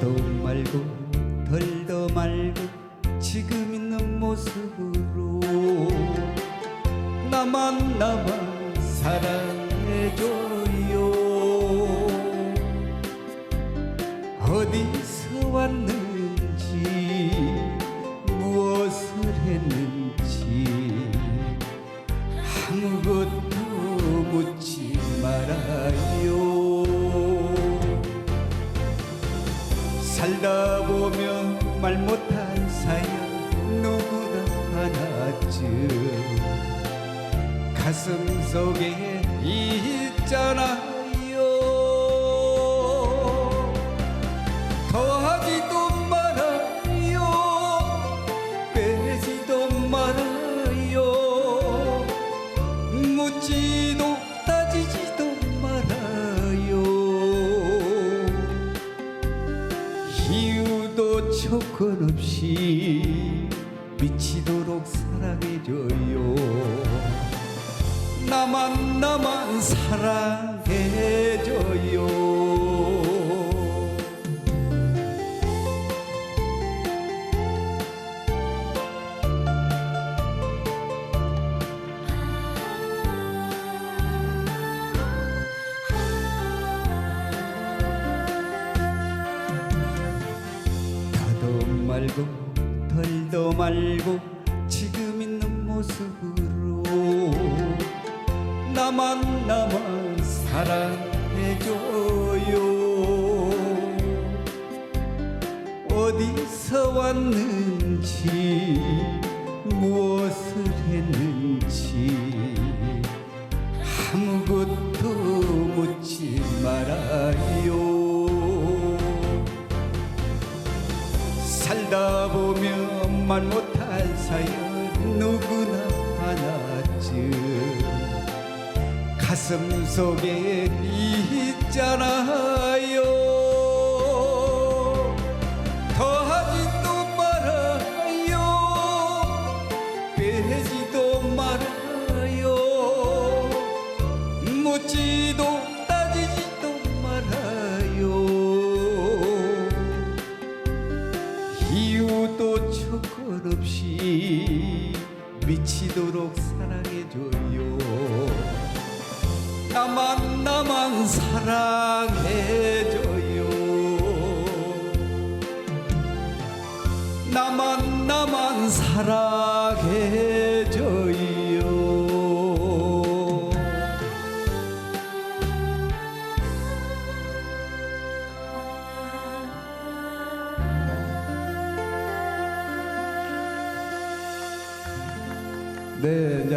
더도 말고 덜도 말고 지금 있는 모습으로 나만 나만 사랑해줘요. 어디서 왔는 살다 보면 말 못한 사연 누구나 하나쯤. 가슴 속에 있잖아요. 더하지 조건 없이 미치도록 사랑해줘요. 나만 나만 사랑해줘요 말고 덜도 말고 지금 있는 모습으로 나만 나만 사랑해줘요. 어디서 왔는지 무엇을 했는지 말 못한 사연 누구나 하나쯤 가슴 속에 있잖아요 없이 미치도록 사랑해줘요. 나만 나만 사랑해줘요. 나만 나만 사랑해 네, 이제